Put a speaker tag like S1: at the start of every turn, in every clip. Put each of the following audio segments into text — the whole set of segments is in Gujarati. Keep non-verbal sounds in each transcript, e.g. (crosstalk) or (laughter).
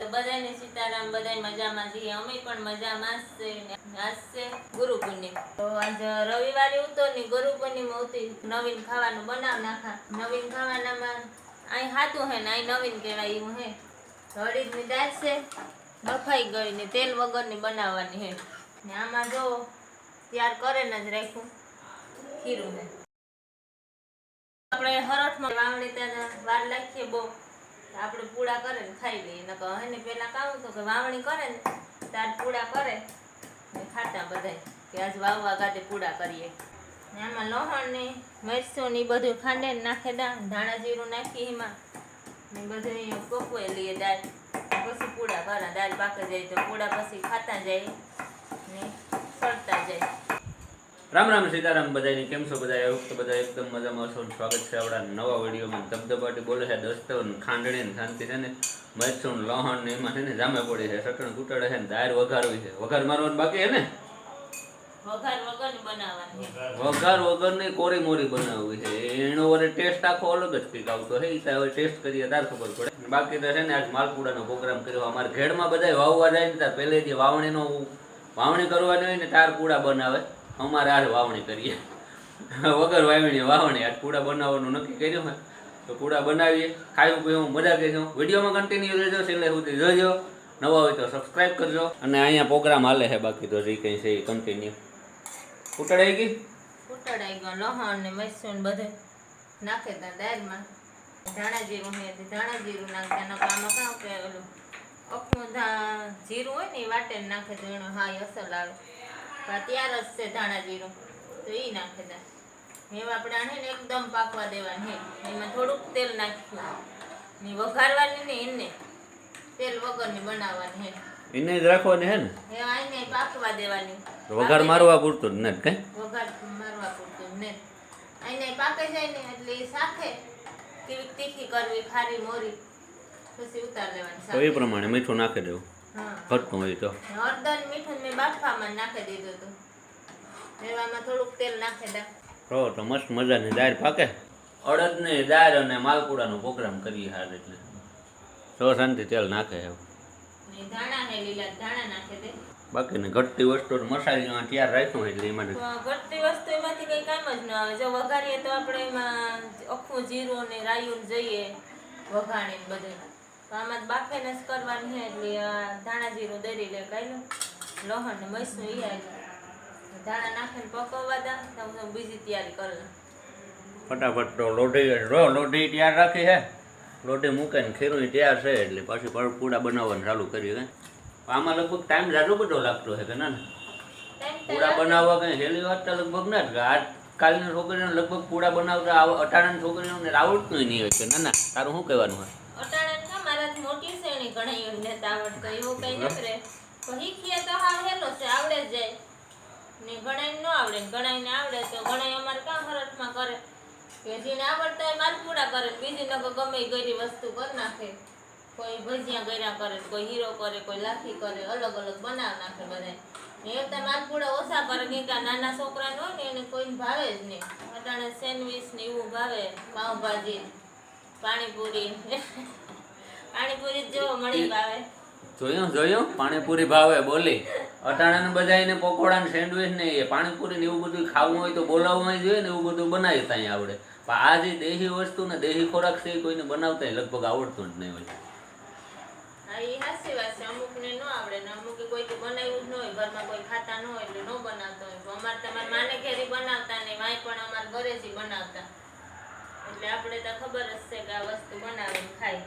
S1: બધાને સીતારામ બધાય મજામાં છીએ. અમે પણ મજામાં છે ને આજ છે ગુરુ પૂર્ણિમા. તો આજ રવિવારે ઉતો ને ગુરુ પૂર્ણિમા ઉતી નવીન ખાવાનું બનાવ નાખા. નવીન ખાવાનામાં અહીં હાથું હે ને અહીં નવીન કહેવાય એવું હે. હળીદની દાળ છે, બફાઈ ગઈ ને તેલ વગરની બનાવવાની હે. ને આમાં જો ત્યાર કરે ને જ રાખ્યું ખીરું હે આપણે હરઠમાં વાવણી ત્યાં વાર લાખીએ બહુ. આપણે પૂડા કરે ને ખાઈ લઈએ. નકર હે ને પહેલાં કામ તો કે વાવણી કરે ને ત્યારે પૂડા કરે. ને ખાતા બધાય કે આજ વાવવા ગાતે પૂડા કરીએ. ને આમાં લોહણ ને મરચું ને બધું ખાંડે નાખે દા, ધાણા જીરું નાખી એમાં. ને બધું પકવાઈ લઈએ દાળ. પછી પૂડા કરા દાળ પાકે જાય તો પૂડા પછી ખાતા જાય ને ફરતા જાય.
S2: રામ રામ સીતારામ બધાની કેમ છો? બધા એવું તો બધા એકદમ મજામાં છો સ્વાગત છે આપણા નવા વિડીયોમાં. ધબધબાટી બોલે છે દસ્તો ને ખાંડણી ને શાંતિ છે ને મરચું લોહણ ને એમાં છે ને જામે પડી છે સટણ કૂટડે છે ને દાયર વઘારવી છે. વઘાર મારવાનું બાકી છે ને?
S1: વઘાર વગરની
S2: કોરી મોરી બનાવવી છે. એનો વરે ટેસ્ટ આખો અલગ જ કંઈક આવતો હે હવે ટેસ્ટ કરીએ તાર ખબર પડે. બાકી તો છે ને આજ માલપુડાનો પ્રોગ્રામ કર્યો. અમારે ઘેડમાં બધા વાવવા જાય ને તાર પહેલેથી વાવણીનો વાવણી કરવાની હોય ને તાર પૂડા બનાવે. અમારે આજ વાવણી કરીએ. વગર વાવણી વાવણી આ પૂડા બનાવવાનું નક્કી કર્યું હોય તો પૂડા બનાવીએ. ખાયું, પીવું, મજા કરીશું. વિડીયોમાં કન્ટિન્યુ રહેજો, છેલ્લે સુધી જોજો. નવા હોય તો સબસ્ક્રાઈબ કરજો. અને અહીંયા પ્રોગ્રામ હાલે છે બાકી તો જે કંઈ છે એ કન્ટિન્યુ ઉતળાઈ ગઈ?
S1: આવી ગયો, લહણ ને મૈસૂર બધે નાખે ત્યાં દાળમાં. ધાણા જીરું હોય તો ધાણા જીરું નાખતા નકર કામ કાં ઓલું? અખું ધા જીરું હોય ને એ વાટે નાખે તો એનો હા અસર આવે. પણ રસ છે ધાણા જીરું તો એ નાખે દે આપણે ને એકદમ પાકવા દેવાની હે. એમાં થોડુંક તેલ નાખ્યું ને વઘારવાની ને એને તેલ વગરની બનાવવાની હે.
S2: એને જ રાખવાની હે ને?
S1: હે આઈને પાકવા દેવાની.
S2: વઘાર મારવા પૂરતું ને કઈ?
S1: વઘાર મારવા પૂરતું ને. આઈને પાકે જાય ને એટલે એ સાથે કેવી તીખી કરવી ખારી મોરી. પછી ઉતાર દેવાની
S2: તો એ પ્રમાણે મીઠું નાખી દેવું. ઘટતું હોય તો
S1: હળદર મીઠું મેં બાફામાં નાખી દીધું હતું. એવામાં થોડુંક તેલ નાખી દે
S2: તો તો મસ્ત મજાની દાળ પાકે. અડદની દાળ અને માલપુડાનો પ્રોગ્રામ કરીએ હાલ એટલે. તો શાંતિ તેલ નાખે
S1: એવું ધાણા હે લીલા ધાણા નાખી દે.
S2: બાકીની ઘટતી વસ્તુ તો તૈયાર રાખ્યું એટલે એમાં
S1: ઘટતી વસ્તુ એમાંથી કઈ કામ જ ન આવે. જો વઘારીએ તો આપણે એમાં આખું જીરું ને રાયું જઈએ. વઘાણી બધે બધું તો આમાં બાફેને જ કરવાની છે એટલે ધાણા જીરું દરી લે કાઢ્યું લહણ ને મરચું ઈ ધાણા નાખીને પકવવા દા તો હું બીજી તૈયારી કરી.
S2: ફટાફટ તો લોઢી રો લોઢી તૈયાર રાખી હે. લોઢી મૂકીને ખીરું તૈયાર છે એટલે પછી પર પૂડા બનાવવાનું ચાલુ કર્યું કે આમાં લગભગ ટાઈમ જાજો બધો લાગતો છે કે ના પૂડા બનાવવા કઈ હેલી વાત તો લગભગ ના જ આજ કાલની છોકરીઓને લગભગ પૂડા બનાવતા અટાણાની છોકરીઓને આવડતું નહીં હોય કે ના ના તારું શું કહેવાનું હોય?
S1: મોટી છે એની ઘણી એમ નેતા આવડતો એવું કઈ નકરે કહી તો શીખીએ તો હા હેલો છે આવડે જાય. ને ગણાય ન આવડે ને ઘણાયને આવડે તો ઘણાય અમારે કાં હરટમાં કરે. કે જેને આવડતા હોય માલપુડા કરે બીજી નકો ગમે ગરી વસ્તુ કરી નાખે. કોઈ ભજીયા ગયરા કરે કોઈ હીરો કરે કોઈ લાખી કરે અલગ અલગ બનાવ નાખે બધા ને એ તો માલપુડા ઓછા કરે કે કાં નાના છોકરા હોય ને એને કોઈને ભાવે જ નહીં. અટાણે સેન્ડવીચ ને એવું ભાવે પાઉંભાજી પાણીપુરી. પાણીપુરી જ મળી ભાવે.
S2: જોયું જોયું? પાણીપુરી ભાવે બોલી. અટાણાને બધાને પકોડા ને સેન્ડવીચ ને એ પાણીપુરી ને એવું બધું ખાવું હોય તો બોલાવવું જોઈએ ને એવું બધું બનાવી ત્યાં આવડે. પણ આ જે દેહી વસ્તુ ને દેહી ખોરાક છે કોઈને બનાવતા લગભગ આવડતું જ નહીં હોય.
S1: હા એ હાચી વાત છે. અમુકને ન આવડે ને અમુકે કોઈથી બનાવ્યું જ ન હોય ઘરમાં કોઈ ખાતા ન હોય એટલે ન બનાવતા હોય. તો અમારે તમારે માને ઘેરી બનાવતા ને વાંય પણ અમારે ઘરે બનાવતા. એટલે આપણે તો ખબર જ છે કે આ વસ્તુ બનાવે ને ખાય.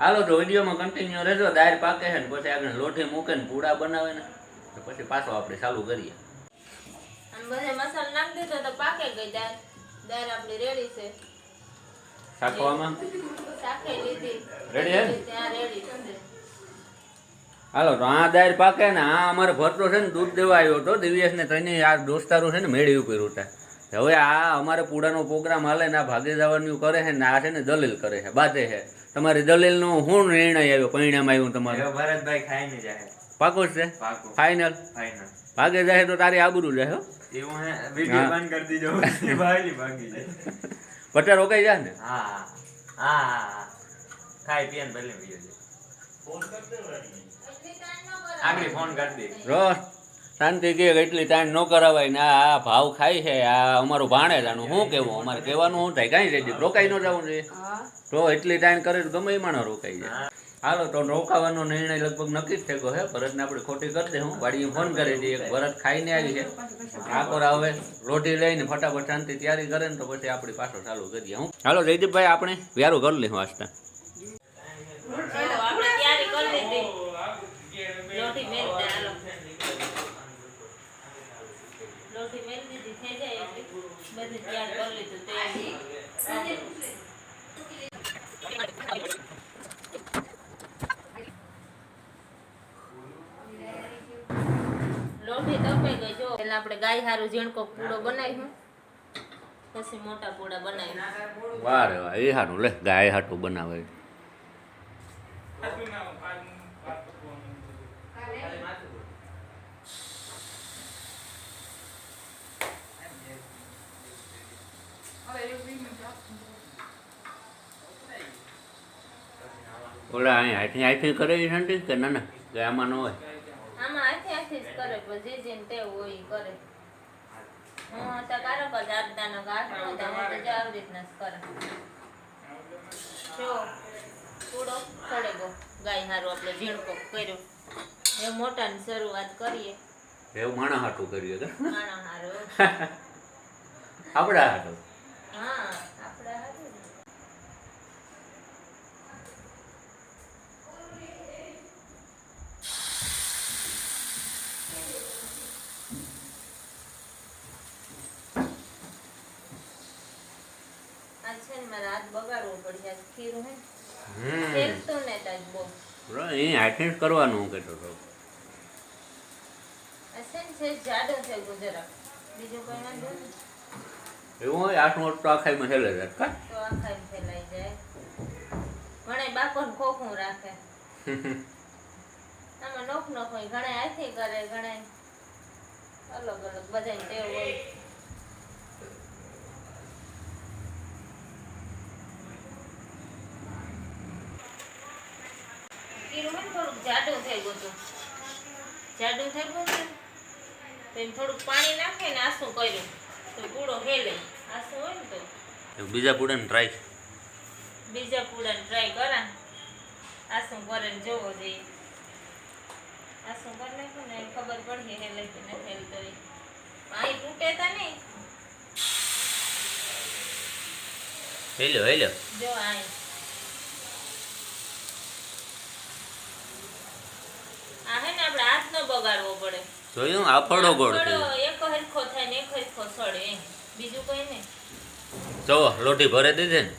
S2: હાલો તો વિડીયોમાં કન્ટિન્યુ રહેજો. દાળ પાકે છે ને પછી આગળ લોઠી મૂકે ને પૂડા બનાવે ને તો પછી પાછો આપણે ચાલુ કરીએ.
S1: અને બધે મસાલો નાખી દીધો તો પાકે ગઈ દાળ. દાળ આપણી રેડી છે. લીધી. ત્યાં રેડી છે.
S2: હાલો તો આ દાળ પાકે ને આ અમારે ભરતો છે ને દૂધ દેવા આવ્યો હતો. દિવ્યેશ ને ત્રણે આ દોસ્તારો છે ને મેળવ્યું કર્યું હતા હવે આ અમારે પૂડાનો પ્રોગ્રામ હાલે ને આ ભાગે જવાનું કરે છે ને આ છે ને દલીલ કરે છે બાતે છે. તમારી દલીલનો શું નિર્ણય આવ્યો પરિણામ આવ્યું તમારું?
S3: ભરતભાઈ ખાઈને જાય.
S2: પાકો જ છે?
S3: પાકું.
S2: ફાઇનલ
S3: ફાઈનલ
S2: ભાગે જાય તો તારી આબરૂ જાય હો.
S3: એવું હે? વીડિયો બંધ કરી દીધો. ભાગી ભાગી જાય.
S2: પચાસ રોકાઈ જાય ને?
S3: હા હા. ખાઈ પીને ભલે વીડિયો આગળ ફોન કરી દે.
S2: રો શાંતિ કે એટલી તાણ ન કરાવાય ને આ ભાવ ખાય છે આ અમારું ભાણે જાણું શું કેવું અમારે કહેવાનું શું થાય? કાંઈ જાય રોકાઈ ન જવું જોઈએ. તો એટલી તાણ કરે તો ગમે એમાં રોકાઈ જાય. હાલો તો રોકાવાનો નિર્ણય લગભગ નક્કી જ થયો છે. ભરતને આપણે ખોટી કરી દે હું. વાડીએ ફોન કરી દઈએ ભરત ખાઈને આવી છે. ઠાકોર હવે રોટી લઈને ફટાફટ શાંતિ તૈયારી કરે ને તો પછી આપણી પાછો ચાલુ કરીએ હું. હાલો જયદીપભાઈ આપણે વ્યારું કરી લઈશું આજતા
S1: ચલો આપણે તૈયારી કરી લીધી લોટી મેલતા હાલો લોટી મેલ દીધી થઈ જાય બધી તૈયાર કરી લીધું તૈયારી લોટી તપાઈ ગઈ જો. એટલે આપણે ગાય હારું ઝીણકો પૂડો બનાવ્યું. પછી મોટા પૂડા બનાવ્યું.
S2: વારે વાહ એ હારું લે ગાય હાટું બનાવે ઓલા અહીં હાથી હાથી કરે એ શાંતિ કે ના ના કે આમાં ન હોય?
S1: આમાં આથી આથી જ કરે પણ જે જેને ટેવ હોય કરે. હું તો કારો જ આપતાનો ગાંઠ તો હું તો જો રીતના જ કરે. જો પૂડો પડે ગયો હારું આપણે ઝીણકો કર્યો. એ મોટાની શરૂઆત કરીએ.
S2: એવું માણા હાટું કરીએ
S1: માણા હારું. (laughs)
S2: આપણા હાટું?
S1: હા આપણે હારું ને. આજ છે ને મારે હાથ બગાડવો પડશે આજ હે શેકતું ને તાજ બહુ.
S2: બરાબર, એ કરવાનું હું કહેતો હતો.
S1: આ છે જાડો છે ગુજરાત બીજું કોઈ વાંધો નહીં.
S2: એવું હોય આઠ વર્ષ તો આખાઈમાં છેલ્લે જાય કા?
S1: તો આખા ફેલાઈ જાય. ઘણા બાકો ખોખું રાખે. આમાં નોખ નોખ હોય ઘણા હાથી કરે ઘણા અલગ અલગ બધાને ટેવ હોય ખીરું હોય ને થોડુંક જાડું થઈ ગયું હતું જાડું થયું છે ને, તો એમ થોડુંક પાણી નાખે ને આસું કર્યું. તો પૂળો હેલે. આસું હોય ને તો.
S2: બીજા પૂડાને ટ્રાય
S1: બીજા પૂડાને ટ્રાય કરા. આસું કરે ને જોવો જોઈએ. આસું કરી નાખો ને ખબર પડશે હેલે કે નથી હેલ તો પાણી તૂટે તા નહીં.
S2: હેલો હેલો
S1: જો આ હે ને આપણે હાથ નો બગાડવો પડે.
S2: જોયું? આફળો ગોળ
S1: એક હરખો થાય ને એક હરખો સડે બીજું કઈ નહીં.
S2: જો લોટી ભરે દીધે ને.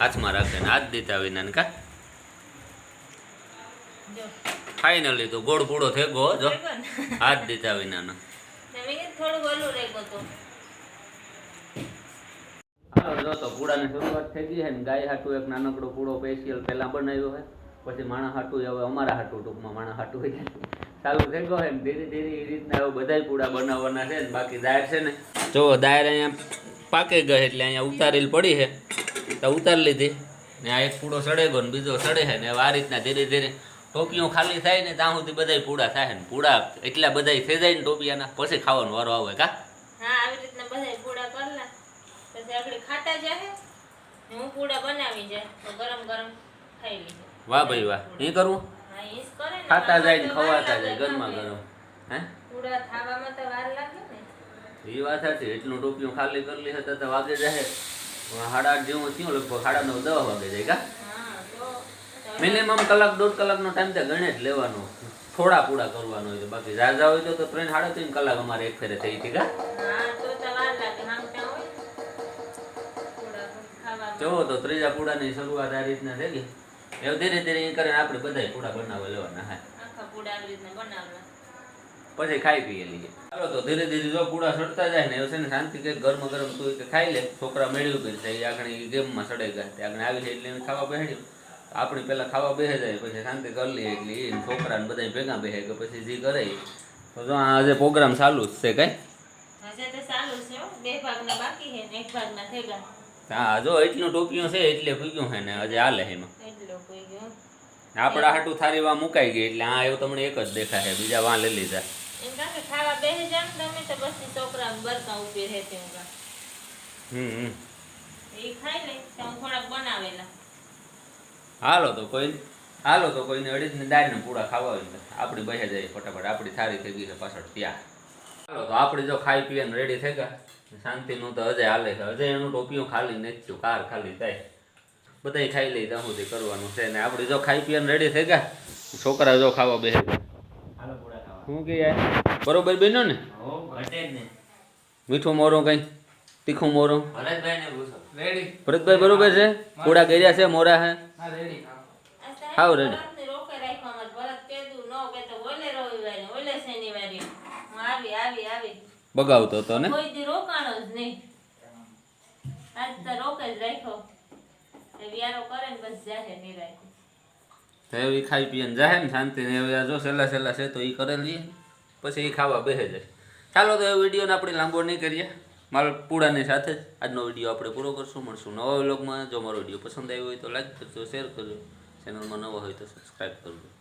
S2: હાથમાં રાખે ને હાથ દીધા વિના કા?
S1: જો.
S2: ફાઇનલી તો ગોળ પૂડો થઈ ગયો જો. હાથ દીધા વિનાનો.
S1: થોડું ઓલું રહી ગયું
S2: જો તો પૂડાની શરૂઆત થઈ ગઈ છે ને. ગાય હાટું એક નાનકડો પૂડો સ્પેશિયલ પહેલા બનાવ્યો છે. પછી માણસ હાટું હવે અમારા હાટું ટૂંકમાં માણા હાટું ચાલુ થઈ ગયો એમ ધીરે ધીરે એ રીતના એવું બધાય પૂડા બનાવવાના છે ને બાકી દાયર છે ને. જો દાયર અહીંયા પાકે ગયે એટલે અહીંયા ઉતારેલ પડી છે. તો ઉતારી લીધી. ને આ એક પૂડો સડે ગયો ને બીજો સડે છે ને આ રીતના ધીરે ધીરે ટોપીઓ ખાલી થાય ને ત્યાં સુધી બધાય પૂડા થાય ને પૂડા એટલા બધાય થઈ જાય ને ટોપિયાના પછી ખાવાનો વારો આવે કા?
S1: હા આવી રીતના બધા પૂડા કરલા પછી આપણે ખાતા જાય હું પૂડા બનાવી જાય તો ગરમ ગરમ ખાઈ લીધું.
S2: વાહ ભાઈ વાહ. એ કરવું? ખાતા જાય ને ખવાતા જાય ગરમા ગરમ. હે?
S1: પૂડા ખાવામાં તો વાર લાગે ને.
S2: એ વાત સાચી એટલું ટોપિયું ખાલી કરલી હતા તો વાગે જાય. સાડા આઠ જેવું થયું લગભગ સાડા નવ દસ વાગે જાય કા? મિનિમમ કલાક દોઢ કલાકનો ટાઈમ તો ગણે જ લેવાનો. થોડા પૂડા કરવાનો હોય બાકી ઝાઝા હોય તો ત્રણ સાડા ત્રણ કલાક અમારે એક ફેરે થઈ હતી કા?
S1: ખાવામાં.
S2: તો ત્રીજા પૂડાની શરૂઆત આ રીતના થઈ ગઈ. એવું ધીરે ધીરે એ કરીને આપણે બધાય પૂડા બનાવવા લેવાના હા.
S1: આખા પૂડા આવી રીતના બનાવવા
S2: પછી ખાઈ પીએ લઈએ. ચાલો તો ધીરે ધીરે જો પૂડા સડતા જાય ને એવું છે ને શાંતિ કંઈક ગરમ ગરમ તું કે ખાઈ લે. છોકરા મેળવ્યું કરી જાય આગળ ગેમમાં સડાઈ ગયા. તે આગળ આવી છે એટલે એને ખાવા બેહાડ્યું. આપણે પહેલાં ખાવા બેસે જાય પછી શાંતિ કરી લઈએ એટલે એ છોકરાને બધા ભેગા બેસે કે પછી જે કરે તો જો આજે પ્રોગ્રામ ચાલુ જ છે કાંઈ?
S1: હજે તો ચાલુ છે બે ભાગના બાકી છે ને એક ભાગના થઈ ગયા
S2: હા જો એટલું ટોપિયું છે એટલે ભૂગ્યું છે ને હજી હાલે એમાં. આપણા હાટું થારી વા મુકાઈ ગઈ એટલે આ એવું તમને એક જ દેખાશે બીજા વા લઈ લીધા.
S1: એમ કાં કે ખાવા બેસી જામ તમે તો પછી છોકરા બરકા ઊભી રહેતી હું કાં.
S2: હમ હમ.
S1: એ ખાઈ લે તો હું થોડાક બનાવેલા.
S2: હાલો તો કોઈ હાલો તો કોઈને અડીને દાળને પૂડા ખાવા હોય ને આપણી બહે જાય ફટાફટ આપણી થારી થઈ ગઈ છે પાછળ ત્યાં. હાલો તો આપણે જો ખાઈ પીને રેડી થઈ ગયા. શાંતિનું તો અજય હાલે છે અજય એનું ટોપિયું ખાલી નથી થયું કાર ખાલી થાય. બધાય ખાઈ લઈ ત્યાં સુધી કરવાનું છે ને આપણે જો ખાઈ પીને રેડી થઈ ગયા? છોકરા જો ખાવા બેસે.
S3: હાલો પૂરા ખાવા
S2: શું કે યાર? બરોબર બેનો ને? મીઠું મોરું કઈ? તીખું મોરું?
S3: ભરતભાઈ ને પૂછો. રેડી
S2: ભરતભાઈ બરોબર છે? પૂડા કર્યા છે મોરા હે?
S3: હા રેડી
S2: હાવ રેડી.
S1: ભરતને રોકે રાખ્યો અમારે. ભરત કીધું, "નો કહેતો, ઓલે રવિવારે, ઓલે શનિવારે." હું આવી આવી આવી.
S2: બગાવતો હતો ને?
S1: રોકાણો જ નહીં. આજ તો રોકે જ રાખ્યો. વ્યારો જાહે.
S2: તો એવી ખાઈ પીને જાય ને શાંતિ ને હવે જો સહેલા સહેલા છે તો એ કરે લઈએ પછી એ ખાવા બેસે જાય. ચાલો તો એ વિડીયોને આપણે લાંબો નહીં કરીએ. માલ પૂડાની સાથે જ આજનો વીડિયો આપણે પૂરો કરશું. મળશું નવા વ્લોગમાં. જો મારો વીડિયો પસંદ આવ્યો હોય તો લાઈક કરજો શેર કરજો. ચેનલમાં નવો હોય તો સબસ્ક્રાઈબ કરજો.